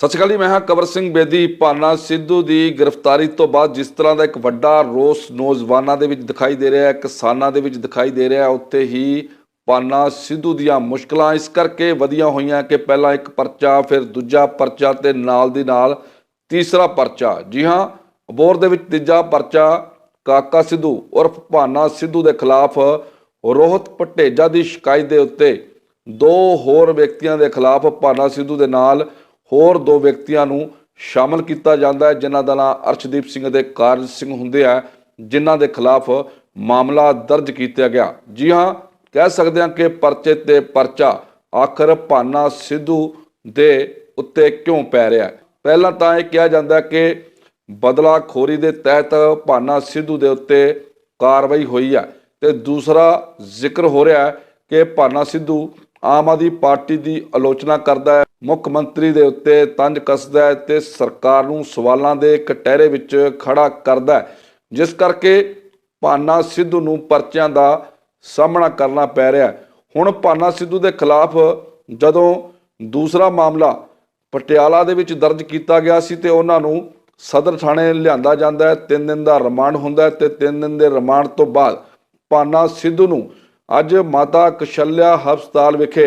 ਸਤਿ ਸ਼੍ਰੀ ਅਕਾਲ ਜੀ, ਮੈਂ ਹਾਂ ਕਵਰ ਸਿੰਘ ਬੇਦੀ ਭਾਨਾ ਸਿੱਧੂ ਦੀ ਗ੍ਰਿਫਤਾਰੀ ਤੋਂ ਬਾਅਦ ਜਿਸ ਤਰ੍ਹਾਂ ਦਾ ਇੱਕ ਵੱਡਾ ਰੋਸ ਨੌਜਵਾਨਾਂ ਦੇ ਵਿੱਚ ਦਿਖਾਈ ਦੇ ਰਿਹਾ ਹੈ, ਕਿਸਾਨਾਂ ਦੇ ਵਿੱਚ ਦਿਖਾਈ ਦੇ ਰਿਹਾ ਉੱਥੇ ਹੀ ਭਾਨਾ ਸਿੱਧੂ ਦੀਆਂ ਮੁਸ਼ਕਲਾਂ ਇਸ ਕਰਕੇ ਵਧੀਆਂ ਹੋਈਆਂ ਕਿ ਪਹਿਲਾਂ ਇੱਕ ਪਰਚਾ, ਫਿਰ ਦੂਜਾ ਪਰਚਾ ਤੇ ਨਾਲ ਦੀ ਨਾਲ ਤੀਸਰਾ ਪਰਚਾ। ਜੀ ਹਾਂ, ਅਬੋਰ ਦੇ ਵਿੱਚ ਤੀਜਾ ਪਰਚਾ ਕਾਕਾ ਸਿੱਧੂ ਉਰਫ ਭਾਨਾ ਸਿੱਧੂ ਦੇ ਖਿਲਾਫ ਰੋਹਤ ਪਟੇਜਾ ਦੀ ਸ਼ਿਕਾਇਤ ਦੇ ਉੱਤੇ ਦੋ ਹੋਰ ਵਿਅਕਤੀਆਂ ਦੇ ਖਿਲਾਫ ਭਾਨਾ ਸਿੱਧੂ ਦੇ ਨਾਲ ਹੋਰ ਦੋ ਵਿਅਕਤੀਆਂ ਨੂੰ ਸ਼ਾਮਲ ਕੀਤਾ ਜਾਂਦਾ ਹੈ, ਜਿਨ੍ਹਾਂ ਦਾ ਨਾਮ ਅਰਸ਼ਦੀਪ ਸਿੰਘ ਅਤੇ ਕਾਰਜ ਸਿੰਘ ਹੁੰਦੇ ਆ, ਜਿਨ੍ਹਾਂ ਦੇ ਖਿਲਾਫ ਮਾਮਲਾ ਦਰਜ ਕੀਤਾ ਗਿਆ। ਜੀ ਹਾਂ, ਕਹਿ ਸਕਦੇ ਹਾਂ ਕਿ ਪਰਚੇ ਤੇ ਪਰਚਾ ਆਖਰ ਭਾਨਾ ਸਿੱਧੂ ਦੇ ਉੱਤੇ ਕਿਉਂ ਪੈ ਰਿਹਾ ਪਹਿਲਾਂ ਤਾਂ ਇਹ ਕਿਹਾ ਜਾਂਦਾ ਹੈ ਕਿ ਬਦਲਾਖੋਰੀ ਦੇ ਤਹਿਤ ਭਾਨਾ ਸਿੱਧੂ ਦੇ ਉੱਤੇ ਕਾਰਵਾਈ ਹੋਈ ਹੈ ਤੇ ਦੂਸਰਾ ਜ਼ਿਕਰ ਹੋ ਰਿਹਾ ਹੈ ਕਿ ਭਾਨਾ ਸਿੱਧੂ ਆਮ ਆਦਮੀ ਪਾਰਟੀ ਦੀ ਆਲੋਚਨਾ ਕਰਦਾ ਹੈ। ਮੁੱਖ ਮੰਤਰੀ ਦੇ ਉੱਤੇ ਤੰਜ ਕੱਸਦਾ ਹੈ ਤੇ ਸਰਕਾਰ ਨੂੰ ਸਵਾਲਾਂ ਦੇ ਕਟਹਿਰੇ ਵਿੱਚ ਖੜਾ ਕਰਦਾ ਹੈ, ਜਿਸ ਕਰਕੇ ਭਾਨਾ ਸਿੱਧੂ ਨੂੰ ਪਰਚਿਆਂ ਦਾ ਸਾਹਮਣਾ ਕਰਨਾ ਪੈ ਰਿਹਾ ਹੁਣ ਭਾਨਾ ਸਿੱਧੂ ਦੇ ਖਿਲਾਫ ਜਦੋਂ ਦੂਸਰਾ ਮਾਮਲਾ ਪਟਿਆਲਾ ਦੇ ਵਿੱਚ ਦਰਜ ਕੀਤਾ ਗਿਆ ਸੀ ਤੇ ਉਹਨਾਂ ਨੂੰ ਸਦਰ ਥਾਣੇ ਲਿਆਂਦਾ ਜਾਂਦਾ ਹੈ। 3 ਦਿਨ ਦਾ ਰਿਮਾਂਡ ਹੁੰਦਾ ਹੈ ਤੇ 3 ਦਿਨ ਦੇ ਰਿਮਾਂਡ ਤੋਂ ਬਾਅਦ ਭਾਨਾ ਸਿੱਧੂ ਨੂੰ ਅੱਜ ਮਾਤਾ ਕਸ਼ਲਿਆ ਹਸਪਤਾਲ ਵਿਖੇ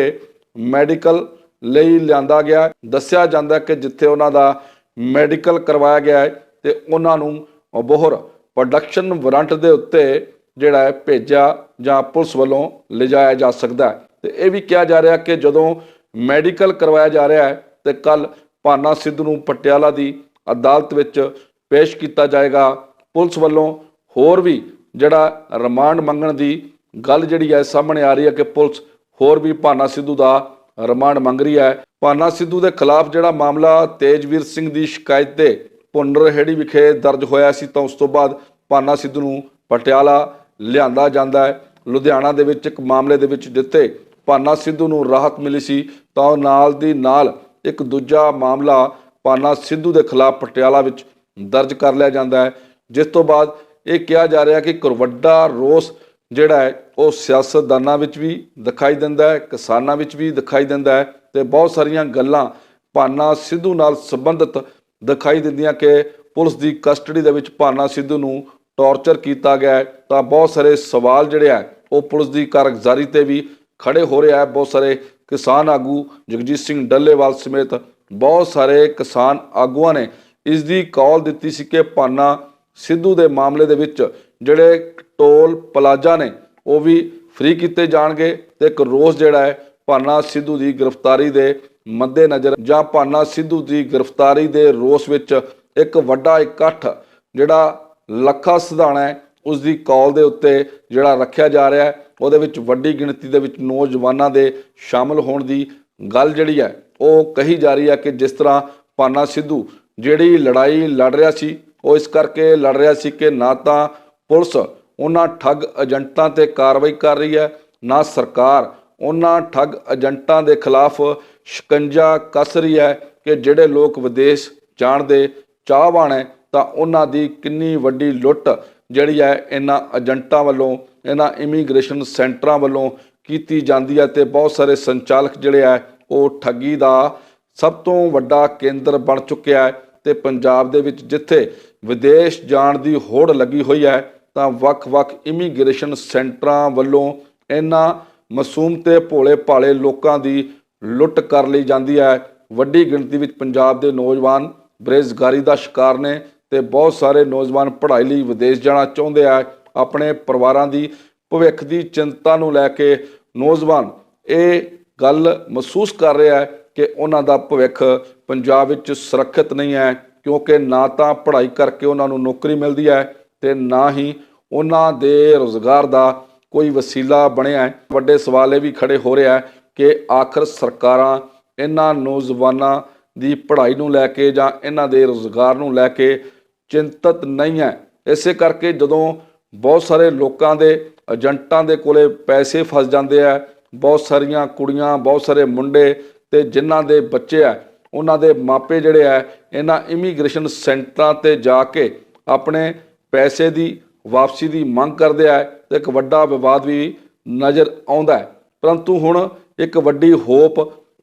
ਮੈਡੀਕਲ ਲਈ ਲਿਆਂਦਾ ਗਿਆ ਦੱਸਿਆ ਜਾਂਦਾ ਕਿ ਜਿੱਥੇ ਉਹਨਾਂ ਦਾ ਮੈਡੀਕਲ ਕਰਵਾਇਆ ਗਿਆ ਹੈ ਤੇ ਉਹਨਾਂ ਨੂੰ ਬੋਹਰ ਪ੍ਰੋਡਕਸ਼ਨ ਵਾਰੰਟ ਦੇ ਉੱਤੇ ਜਿਹੜਾ ਹੈ ਭੇਜਿਆ ਜਾਂ ਪੁਲਿਸ ਵੱਲੋਂ ਲਿਜਾਇਆ ਜਾ ਸਕਦਾ ਹੈ। ਤੇ ਇਹ ਵੀ ਕਿਹਾ ਜਾ ਰਿਹਾ ਕਿ ਜਦੋਂ ਮੈਡੀਕਲ ਕਰਵਾਇਆ ਜਾ ਰਿਹਾ ਹੈ ਤੇ ਕੱਲ ਭਾਨਾ ਸਿੱਧੂ ਨੂੰ ਪਟਿਆਲਾ ਦੀ ਅਦਾਲਤ ਵਿੱਚ ਪੇਸ਼ ਕੀਤਾ ਜਾਏਗਾ। ਪੁਲਿਸ ਵੱਲੋਂ ਹੋਰ ਵੀ ਜਿਹੜਾ ਰਿਮਾਂਡ ਮੰਗਣ ਦੀ ਗੱਲ ਜਿਹੜੀ ਹੈ ਸਾਹਮਣੇ ਆ ਰਹੀ ਹੈ ਕਿ ਪੁਲਿਸ ਹੋਰ ਵੀ ਭਾਨਾ ਸਿੱਧੂ ਦਾ ਰਿਮਾਂਡ ਮੰਗ ਰਹੀ ਹੈ। ਭਾਨਾ ਸਿੱਧੂ ਦੇ ਖਿਲਾਫ ਜਿਹੜਾ ਮਾਮਲਾ ਤੇਜਵੀਰ ਸਿੰਘ ਦੀ ਸ਼ਿਕਾਇਤ ਤੇ ਪੁੰਡਰਹੇੜੀ ਵਿਖੇ ਦਰਜ ਹੋਇਆ ਸੀ, ਤਾਂ ਉਸ ਤੋਂ ਬਾਅਦ ਭਾਨਾ ਸਿੱਧੂ ਨੂੰ ਪਟਿਆਲਾ ਲਿਆਂਦਾ ਜਾਂਦਾ ਹੈ। ਲੁਧਿਆਣਾ ਦੇ ਵਿੱਚ ਇੱਕ ਮਾਮਲੇ ਦੇ ਵਿੱਚ ਜਿੱਥੇ ਭਾਨਾ ਸਿੱਧੂ ਨੂੰ ਰਾਹਤ ਮਿਲੀ ਸੀ, ਤਾਂ ਉਹ ਨਾਲ ਦੀ ਨਾਲ ਇੱਕ ਦੂਜਾ ਮਾਮਲਾ ਭਾਨਾ ਸਿੱਧੂ ਦੇ ਖਿਲਾਫ ਪਟਿਆਲਾ ਵਿੱਚ ਦਰਜ ਕਰ ਲਿਆ ਜਾਂਦਾ ਹੈ। ਜਿਸ ਤੋਂ ਬਾਅਦ ਇਹ ਕਿਹਾ ਜਾ ਰਿਹਾ ਕਿ ਇੱਕ ਵੱਡਾ ਰੋਸ ਜਿਹੜਾ ਹੈ, ਉਹ ਸਿਆਸਤਦਾਨਾਂ ਵਿੱਚ ਵੀ ਦਿਖਾਈ ਦਿੰਦਾ ਹੈ, ਕਿਸਾਨਾਂ ਵਿੱਚ ਵੀ ਦਿਖਾਈ ਦਿੰਦਾ ਹੈ ਤੇ ਬਹੁਤ ਸਾਰੀਆਂ ਗੱਲਾਂ ਭਾਨਾ ਸਿੱਧੂ ਨਾਲ ਸੰਬੰਧਿਤ ਦਿਖਾਈ ਦਿੰਦੀਆਂ ਕਿ ਪੁਲਿਸ ਦੀ ਕਸਟਡੀ ਦੇ ਵਿੱਚ ਭਾਨਾ ਸਿੱਧੂ ਨੂੰ ਟੌਰਚਰ ਕੀਤਾ ਗਿਆ ਹੈ। ਤਾਂ ਬਹੁਤ ਸਾਰੇ ਸਵਾਲ ਜਿਹੜੇ ਆ, ਉਹ ਪੁਲਿਸ ਦੀ ਕਾਰਗੁਜ਼ਾਰੀ ਤੇ ਵੀ ਖੜੇ ਹੋ ਰਿਹਾ ਹੈ। ਬਹੁਤ ਸਾਰੇ ਕਿਸਾਨ ਆਗੂ ਜਗਜੀਤ ਸਿੰਘ ਡੱਲੇਵਾਲ ਸਮੇਤ ਬਹੁਤ ਸਾਰੇ ਕਿਸਾਨ ਆਗੂਆਂ ਨੇ ਇਸ ਦੀ ਕਾਲ ਦਿੱਤੀ ਸੀ ਕਿ ਭਾਨਾ ਸਿੱਧੂ ਦੇ ਮਾਮਲੇ ਦੇ ਵਿੱਚ ਜਿਹੜੇ ਟੋਲ ਪਲਾਜ਼ਾ ਨੇ, ਉਹ ਵੀ ਫ੍ਰੀ ਕੀਤੇ ਜਾਣਗੇ ਤੇ ਇੱਕ ਰੋਸ ਜਿਹੜਾ ਹੈ ਭਾਨਾ ਸਿੱਧੂ ਦੀ ਗ੍ਰਿਫਤਾਰੀ ਦੇ ਮੱਦੇ ਨਜ਼ਰ ਜਾਂ ਭਾਨਾ ਸਿੱਧੂ ਦੀ ਗ੍ਰਿਫਤਾਰੀ ਦੇ ਰੋਸ ਵਿੱਚ ਇੱਕ ਵੱਡਾ ਇਕੱਠ ਜਿਹੜਾ ਲੱਖਾ ਸਿਧਾਣਾ ਹੈ ਉਸ ਦੀ ਕਾਲ ਦੇ ਉੱਤੇ ਜਿਹੜਾ ਰੱਖਿਆ ਜਾ ਰਿਹਾ ਹੈ, ਉਹਦੇ ਵਿੱਚ ਵੱਡੀ ਗਿਣਤੀ ਦੇ ਵਿੱਚ ਨੌਜਵਾਨਾਂ ਦੇ ਸ਼ਾਮਲ ਹੋਣ ਦੀ ਗੱਲ ਜਿਹੜੀ ਹੈ, ਉਹ ਕਹੀ ਜਾ ਰਹੀ ਹੈ ਕਿ ਜਿਸ ਤਰ੍ਹਾਂ ਪਾਨਾ ਸਿੱਧੂ ਜਿਹੜੀ ਲੜਾਈ ਲੜ ਰਿਹਾ ਸੀ, ਉਹ ਇਸ ਕਰਕੇ ਲੜ ਰਿਹਾ ਸੀ ਕਿ ਨਾ ਤਾਂ ਪੁਲਿਸ ਉਹਨਾਂ ਠੱਗ ਏਜੰਟਾਂ ਤੇ ਕਾਰਵਾਈ ਕਰ ਰਹੀ ਹੈ, ਨਾ ਸਰਕਾਰ। ਉਹਨਾਂ ਠੱਗ ਏਜੰਟਾਂ ਦੇ ਖਿਲਾਫ ਸ਼ਿਕੰਜਾ ਕੱਸ ਰਹੀ ਹੈ ਕਿ ਜਿਹੜੇ ਲੋਕ ਵਿਦੇਸ਼ ਜਾਣ ਦੇ ਚਾਹਵਾਨ ਹੈ, ਤਾਂ ਉਹਨਾਂ ਦੀ ਕਿੰਨੀ ਵੱਡੀ ਲੁੱਟ ਜਿਹੜੀ ਹੈ ਇਹਨਾਂ ਏਜੰਟਾਂ ਵੱਲੋਂ, ਇਹਨਾਂ ਇਮੀਗ੍ਰੇਸ਼ਨ ਸੈਂਟਰਾਂ ਵੱਲੋਂ ਕੀਤੀ ਜਾਂਦੀ ਹੈ ਤੇ ਬਹੁਤ ਸਾਰੇ ਸੰਚਾਲਕ ਜਿਹੜੇ ਆ ਉਹ ਠੱਗੀ ਦਾ ਸਭ ਤੋਂ ਵੱਡਾ ਕੇਂਦਰ ਬਣ ਚੁੱਕਿਆ ਹੈ ਤੇ ਪੰਜਾਬ ਦੇ ਵਿੱਚ ਜਿੱਥੇ ਵਿਦੇਸ਼ ਜਾਣ ਦੀ ਹੋੜ ਲੱਗੀ ਹੋਈ ਹੈ ਤਾਂ ਵੱਖ-ਵੱਖ ਇਮੀਗ੍ਰੇਸ਼ਨ ਸੈਂਟਰਾਂ ਵੱਲੋਂ ਇਹਨਾਂ ਮਾਸੂਮ ਤੇ ਭੋਲੇ ਭਾਲੇ ਲੋਕਾਂ ਦੀ ਲੁੱਟ ਕਰ ਲਈ ਜਾਂਦੀ ਹੈ। ਵੱਡੀ ਗਿਣਤੀ ਵਿੱਚ ਪੰਜਾਬ ਦੇ ਨੌਜਵਾਨ ਬੇਰੁਜ਼ਗਾਰੀ ਦਾ ਸ਼ਿਕਾਰ ਨੇ ਤੇ ਬਹੁਤ ਸਾਰੇ ਨੌਜਵਾਨ ਪੜ੍ਹਾਈ ਲਈ ਵਿਦੇਸ਼ ਜਾਣਾ ਚਾਹੁੰਦੇ ਆ। ਆਪਣੇ ਪਰਿਵਾਰਾਂ ਦੀ ਭਵਿੱਖ ਦੀ ਚਿੰਤਾ ਨੂੰ ਲੈ ਕੇ ਨੌਜਵਾਨ ਇਹ ਗੱਲ ਮਹਿਸੂਸ ਕਰ ਰਿਹਾ ਹੈ ਕਿ ਉਹਨਾਂ ਦਾ ਭਵਿੱਖ ਪੰਜਾਬ ਵਿੱਚ ਸੁਰੱਖਿਅਤ ਨਹੀਂ ਹੈ, ਕਿਉਂਕਿ ਨਾ ਤਾਂ ਪੜ੍ਹਾਈ ਕਰਕੇ ਉਹਨਾਂ ਨੂੰ ਨੌਕਰੀ ਮਿਲਦੀ ਹੈ ਤੇ ਨਾ ਹੀ ਉਹਨਾਂ ਦੇ ਰੋਜ਼ਗਾਰ ਦਾ ਕੋਈ ਵਸੀਲਾ ਬਣਿਆ ਹੈ। ਵੱਡੇ ਸਵਾਲ ਇਹ ਵੀ ਖੜੇ ਹੋ ਰਿਹਾ ਹੈ ਕਿ ਆਖਰ ਸਰਕਾਰਾਂ ਇਹਨਾਂ ਨੌਜਵਾਨਾਂ ਦੀ ਪੜ੍ਹਾਈ ਨੂੰ ਲੈ ਕੇ ਜਾਂ ਇਹਨਾਂ ਦੇ ਰੋਜ਼ਗਾਰ ਨੂੰ ਲੈ ਕੇ ਚਿੰਤਤ ਨਹੀਂ ਹੈ। ਇਸੇ ਕਰਕੇ ਜਦੋਂ ਬਹੁਤ ਸਾਰੇ ਲੋਕਾਂ ਦੇ ਏਜੰਟਾਂ ਦੇ ਕੋਲੇ ਪੈਸੇ ਫਸ ਜਾਂਦੇ ਆ, ਬਹੁਤ ਸਾਰੀਆਂ ਕੁੜੀਆਂ, ਬਹੁਤ ਸਾਰੇ ਮੁੰਡੇ ਤੇ ਜਿਨ੍ਹਾਂ ਦੇ ਬੱਚੇ ਆ, ਉਹਨਾਂ ਦੇ ਮਾਪੇ ਜਿਹੜੇ ਆ, ਇਹਨਾਂ ਇਮੀਗ੍ਰੇਸ਼ਨ ਸੈਂਟਰਾਂ ਤੇ ਜਾ ਕੇ ਆਪਣੇ ਪੈਸੇ ਦੀ, ਵਾਪਸੀ ਦੀ ਮੰਗ ਕਰਦੇ ਆ, ਤੇ ਇੱਕ ਵੱਡਾ ਵਿਵਾਦ ਵੀ ਨਜ਼ਰ ਆਉਂਦਾ ਹੈ। ਪਰੰਤੂ ਹੁਣ ਇੱਕ ਵੱਡੀ ਹੋਪ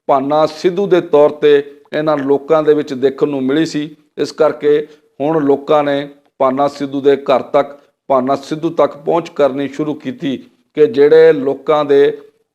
ਭਾਨਾ ਸਿੱਧੂ ਦੇ ਤੌਰ ਤੇ ਇਹਨਾਂ ਲੋਕਾਂ ਦੇ ਵਿੱਚ ਦੇਖਣ ਨੂੰ ਮਿਲੀ ਸੀ। ਇਸ ਕਰਕੇ ਹੁਣ ਲੋਕਾਂ ਨੇ ਭਾਨਾ ਸਿੱਧੂ ਦੇ ਘਰ ਤੱਕ, ਭਾਨਾ ਸਿੱਧੂ ਤੱਕ ਪਹੁੰਚ ਕਰਨੀ ਸ਼ੁਰੂ ਕੀਤੀ ਕਿ ਜਿਹੜੇ ਲੋਕਾਂ ਦੇ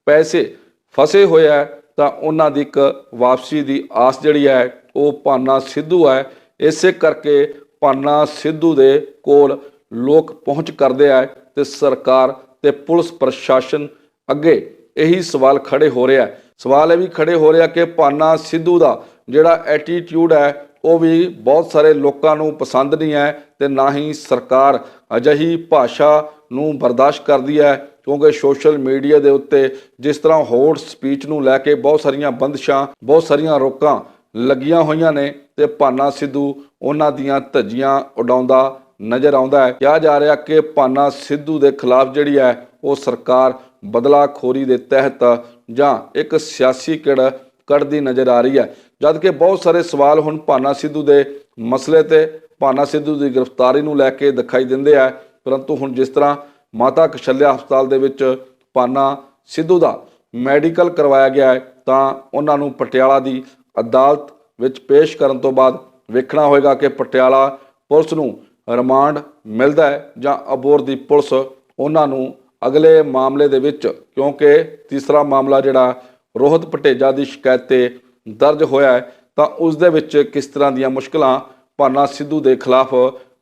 ਪੈਸੇ ਫਸੇ ਹੋਏ ਹੈ ਤਾਂ ਉਹਨਾਂ ਦੀ ਇੱਕ ਵਾਪਸੀ ਦੀ ਆਸ ਜਿਹੜੀ ਹੈ, ਉਹ ਭਾਨਾ ਸਿੱਧੂ ਹੈ। ਇਸੇ ਕਰਕੇ ਪਾਨਾ ਸਿੱਧੂ ਦੇ ਕੋਲ ਲੋਕ ਪਹੁੰਚ ਕਰਦੇ ਆ ਤੇ ਸਰਕਾਰ ਤੇ ਪੁਲਿਸ ਪ੍ਰਸ਼ਾਸਨ ਅੱਗੇ ਇਹੀ ਸਵਾਲ ਖੜੇ ਹੋ ਰਿਹਾ ਸਵਾਲ ਇਹ ਵੀ ਖੜੇ ਹੋ ਰਿਹਾ ਕਿ ਪਾਨਾ ਸਿੱਧੂ ਦਾ ਜਿਹੜਾ ਐਟੀਟਿਊਡ ਹੈ, ਉਹ ਵੀ ਬਹੁਤ ਸਾਰੇ ਲੋਕਾਂ ਨੂੰ ਪਸੰਦ ਨਹੀਂ ਹੈ ਤੇ ਨਾ ਹੀ ਸਰਕਾਰ ਅਜਿਹੀ ਭਾਸ਼ਾ ਨੂੰ ਬਰਦਾਸ਼ਤ ਕਰਦੀ ਹੈ, ਕਿਉਂਕਿ ਸੋਸ਼ਲ ਮੀਡੀਆ ਦੇ ਉੱਤੇ ਜਿਸ ਤਰ੍ਹਾਂ ਹੋਟ ਸਪੀਚ ਨੂੰ ਲੈ ਕੇ ਬਹੁਤ ਸਾਰੀਆਂ ਬੰਦਸ਼ਾਂ, ਬਹੁਤ ਸਾਰੀਆਂ ਰੋਕਾਂ ਲੱਗੀਆਂ ਹੋਈਆਂ ਨੇ ਤੇ ਭਾਨਾ ਸਿੱਧੂ ਉਹਨਾਂ ਦੀਆਂ ਧੱਜੀਆਂ ਉਡਾਉਂਦਾ ਨਜ਼ਰ ਆਉਂਦਾ ਹੈ। ਕਿਹਾ ਜਾ ਰਿਹਾ ਕਿ ਭਾਨਾ ਸਿੱਧੂ ਦੇ ਖਿਲਾਫ ਜਿਹੜੀ ਹੈ, ਉਹ ਸਰਕਾਰ ਬਦਲਾਖੋਰੀ ਦੇ ਤਹਿਤ ਜਾਂ ਇੱਕ ਸਿਆਸੀ ਕਿੜ ਕੱਢਦੀ ਨਜ਼ਰ ਆ ਰਹੀ ਹੈ। ਜਦ ਕਿ ਬਹੁਤ ਸਾਰੇ ਸਵਾਲ ਹੁਣ ਭਾਨਾ ਸਿੱਧੂ ਦੇ ਮਸਲੇ ਤੇ ਭਾਨਾ ਸਿੱਧੂ ਦੀ ਗ੍ਰਿਫਤਾਰੀ ਨੂੰ ਲੈ ਕੇ ਦਿਖਾਈ ਦਿੰਦੇ ਆ। ਪਰੰਤੂ ਹੁਣ ਜਿਸ ਤਰ੍ਹਾਂ ਮਾਤਾ ਕਸ਼ਲਿਆ ਹਸਪਤਾਲ ਦੇ ਵਿੱਚ ਭਾਨਾ ਸਿੱਧੂ ਦਾ ਮੈਡੀਕਲ ਕਰਵਾਇਆ ਗਿਆ ਹੈ, ਤਾਂ ਉਹਨਾਂ ਨੂੰ ਪਟਿਆਲਾ ਦੀ ਅਦਾਲਤ ਵਿੱਚ ਪੇਸ਼ ਕਰਨ ਤੋਂ ਬਾਅਦ ਵੇਖਣਾ ਹੋਏਗਾ ਕਿ ਪਟਿਆਲਾ ਪੁਲਿਸ ਨੂੰ ਰਿਮਾਂਡ ਮਿਲਦਾ ਹੈ ਜਾਂ ਅਬੋਰ ਦੀ ਪੁਲਿਸ ਉਹਨਾਂ ਨੂੰ ਅਗਲੇ ਮਾਮਲੇ ਦੇ ਵਿੱਚ, ਕਿਉਂਕਿ ਤੀਸਰਾ ਮਾਮਲਾ ਜਿਹੜਾ ਰੋਹਿਤ ਪਟੇਜਾ ਦੀ ਸ਼ਿਕਾਇਤ ਤੇ ਦਰਜ ਹੋਇਆ ਹੈ, ਤਾਂ ਉਸ ਦੇ ਵਿੱਚ ਕਿਸ ਤਰ੍ਹਾਂ ਦੀਆਂ ਮੁਸ਼ਕਲਾਂ ਭਾਨਾ ਸਿੱਧੂ ਦੇ ਖਿਲਾਫ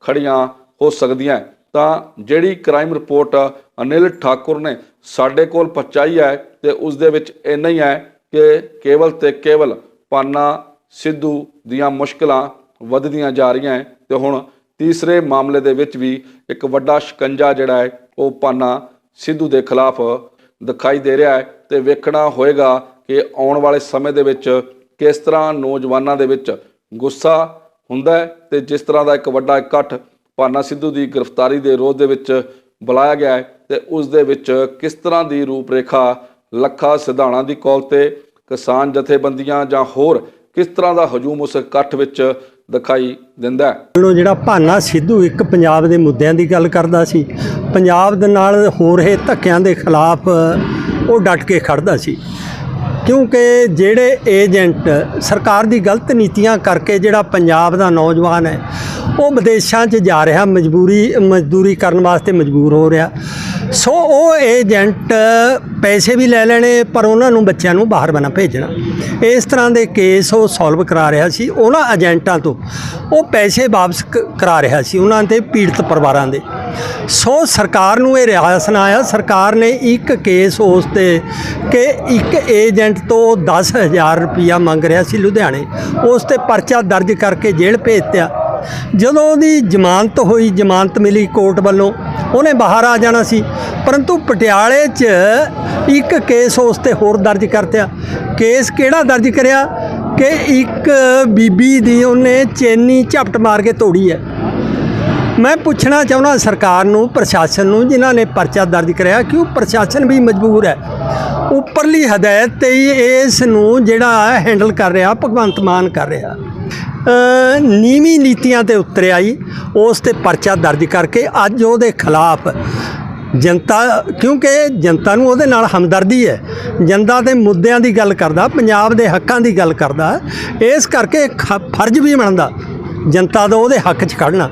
ਖੜੀਆਂ ਹੋ ਸਕਦੀਆਂ ਤਾਂ ਜਿਹੜੀ ਕ੍ਰਾਈਮ ਰਿਪੋਰਟ ਅਨਿਲ ਠਾਕੁਰ ਨੇ ਸਾਡੇ ਕੋਲ ਪਹੁੰਚਾਈ ਹੈ ਤੇ ਉਸ ਦੇ ਵਿੱਚ ਇੰਨਾ ਹੀ ਹੈ ਕਿ ਕੇਵਲ ਤੇ ਕੇਵਲ ਪਾਨਾ ਸਿੱਧੂ ਦੀਆਂ ਮੁਸ਼ਕਲਾਂ ਵੱਧਦੀਆਂ ਜਾ ਰਹੀਆਂ ਹੈ ਤੇ ਹੁਣ ਤੀਸਰੇ ਮਾਮਲੇ ਦੇ ਵਿੱਚ ਵੀ ਇੱਕ ਵੱਡਾ ਸ਼ਿਕੰਜਾ ਜਿਹੜਾ ਹੈ, ਉਹ ਪਾਨਾ ਸਿੱਧੂ ਦੇ ਖਿਲਾਫ ਦਿਖਾਈ ਦੇ ਰਿਹਾ ਹੈ ਤੇ ਵੇਖਣਾ ਹੋਏਗਾ ਕਿ ਆਉਣ ਵਾਲੇ ਸਮੇਂ ਦੇ ਵਿੱਚ ਕਿਸ ਤਰ੍ਹਾਂ ਨੌਜਵਾਨਾਂ ਦੇ ਵਿੱਚ ਗੁੱਸਾ ਹੁੰਦਾ ਹੈ ਤੇ ਜਿਸ ਤਰ੍ਹਾਂ ਦਾ ਇੱਕ ਵੱਡਾ ਇਕੱਠ ਪਾਨਾ ਸਿੱਧੂ ਦੀ ਗ੍ਰਿਫਤਾਰੀ ਦੇ ਰੋਧ ਦੇ ਵਿੱਚ ਬੁਲਾਇਆ ਗਿਆ ਹੈ ਤੇ ਉਸ ਦੇ ਵਿੱਚ ਕਿਸ ਤਰ੍ਹਾਂ ਦੀ ਰੂਪਰੇਖਾ, ਲੱਖਾ ਸਿਧਾਣਾ ਦੀ ਕੌਲ ਤੇ ਕਿਸਾਨ ਜਥੇਬੰਦੀਆਂ ਜਾਂ ਹੋਰ ਕਿਸ ਤਰ੍ਹਾਂ ਦਾ ਹਜੂਮ ਉਸ ਇਕੱਠ ਵਿੱਚ ਦਿਖਾਈ ਦਿੰਦਾ ਹੈ? ਜਿਹੜਾ ਭਾਨਾ ਸਿੱਧੂ ਇੱਕ ਪੰਜਾਬ ਦੇ ਮੁੱਦਿਆਂ ਦੀ ਗੱਲ ਕਰਦਾ ਸੀ, ਪੰਜਾਬ ਦੇ ਨਾਲ ਹੋ ਰਹੇ ਧੱਕਿਆਂ ਦੇ ਖਿਲਾਫ ਉਹ ਡਟ ਕੇ ਖੜਦਾ ਸੀ। ਕਿਉਂਕਿ ਜਿਹੜੇ ਏਜੰਟ ਸਰਕਾਰ ਦੀ ਗਲਤ ਨੀਤੀਆਂ ਕਰਕੇ ਜਿਹੜਾ ਪੰਜਾਬ ਦਾ ਨੌਜਵਾਨ ਹੈ ਉਹ ਵਿਦੇਸ਼ਾਂ 'ਚ ਜਾ ਰਿਹਾ, ਮਜਬੂਰੀ, ਮਜ਼ਦੂਰੀ ਕਰਨ ਵਾਸਤੇ ਮਜਬੂਰ ਹੋ ਰਿਹਾ। ਸੋ ਉਹ ਏਜੰਟ ਪੈਸੇ ਵੀ ਲੈ ਲੈਣੇ, ਪਰ ਉਹਨਾਂ ਨੂੰ ਬੱਚਿਆਂ ਨੂੰ ਬਾਹਰ ਬਣਾ ਭੇਜਣਾ। ਇਸ ਤਰ੍ਹਾਂ ਦੇ ਕੇਸ ਉਹ ਸੋਲਵ ਕਰਾ ਰਿਹਾ ਸੀ, ਉਹਨਾਂ ਏਜੰਟਾਂ ਤੋਂ। ਉਹ ਪੈਸੇ ਵਾਪਸ ਕਰਾ ਰਿਹਾ ਸੀ ਉਹਨਾਂ ਤੇ ਪੀੜਤ ਪਰਿਵਾਰਾਂ ਦੇ। ਸੋ ਸਰਕਾਰ ਨੂੰ ਇਹ ਰਿਆਸਤ ਨਾ ਆਇਆ। ਸਰਕਾਰ ਨੇ ਇੱਕ ਕੇਸ ਉਸ ਤੇ ਕਿ ਇੱਕ ਏਜੰਟ ਤੋਂ 10000 ਰੁਪਇਆ ਮੰਗ ਰਿਹਾ ਸੀ ਲੁਧਿਆਣੇ। ਉਸ ਤੇ ਪਰਚਾ ਦਰਜ ਕਰਕੇ ਜੇਲ੍ਹ ਭੇਜ ਦਿੱਤਾ। ਜਦੋਂ ਉਹਦੀ ਜ਼ਮਾਨਤ ਹੋਈ, ਜ਼ਮਾਨਤ ਮਿਲੀ ਕੋਰਟ ਵੱਲੋਂ, ਉਹਨੇ ਬਾਹਰ ਆ ਜਾਣਾ ਸੀ। ਪਰੰਤੂ ਪਟਿਆਲੇ 'ਚ ਇੱਕ ਕੇਸ ਉਸ ਤੇ ਹੋਰ ਦਰਜ ਕਰਤਿਆ। ਕੇਸ ਕਿਹੜਾ ਦਰਜ ਕਰਿਆ? ਕਿ ਇੱਕ ਬੀਬੀ ਦੀ ਉਹਨੇ ਚੈਨੀ ਝਪਟ ਮਾਰ ਕੇ ਤੋੜੀ ਹੈ। ਮੈਂ ਪੁੱਛਣਾ ਚਾਹੁੰਦਾ ਸਰਕਾਰ ਨੂੰ, ਪ੍ਰਸ਼ਾਸਨ ਨੂੰ, ਜਿਨ੍ਹਾਂ ਨੇ ਪਰਚਾ ਦਰਜ ਕਰਿਆ, ਕਿ ਉਹ ਪ੍ਰਸ਼ਾਸਨ ਵੀ ਮਜਬੂਰ ਹੈ। ਉੱਪਰਲੀ ਹਦਾਇਤ ਤੇ ਇਸ ਨੂੰ ਜਿਹੜਾ ਹੈਂਡਲ ਕਰ ਰਿਹਾ, ਭਗਵੰਤ ਮਾਨ ਕਰ ਰਿਹਾ। ਨੀਵੀਂ ਨੀਤੀਆਂ ਤੇ ਉਤਰ ਆਈ, ਉਸ ਤੇ ਪਰਚਾ ਦਰਜ ਕਰਕੇ ਅੱਜ ਉਹਦੇ ਖਿਲਾਫ ਜਨਤਾ, ਕਿਉਂਕਿ ਜਨਤਾ ਨੂੰ ਉਹਦੇ ਨਾਲ ਹਮਦਰਦੀ ਹੈ, ਜਨਤਾ ਦੇ ਮੁੱਦਿਆਂ ਦੀ ਗੱਲ ਕਰਦਾ, ਪੰਜਾਬ ਦੇ ਹੱਕਾਂ ਦੀ ਗੱਲ ਕਰਦਾ, ਇਸ ਕਰਕੇ ਖ- ਫਰਜ਼ ਵੀ ਬਣਦਾ, ਜਨਤਾ ਦਾ ਉਹਦੇ ਹੱਕ 'ਚ ਖੜਨਾ।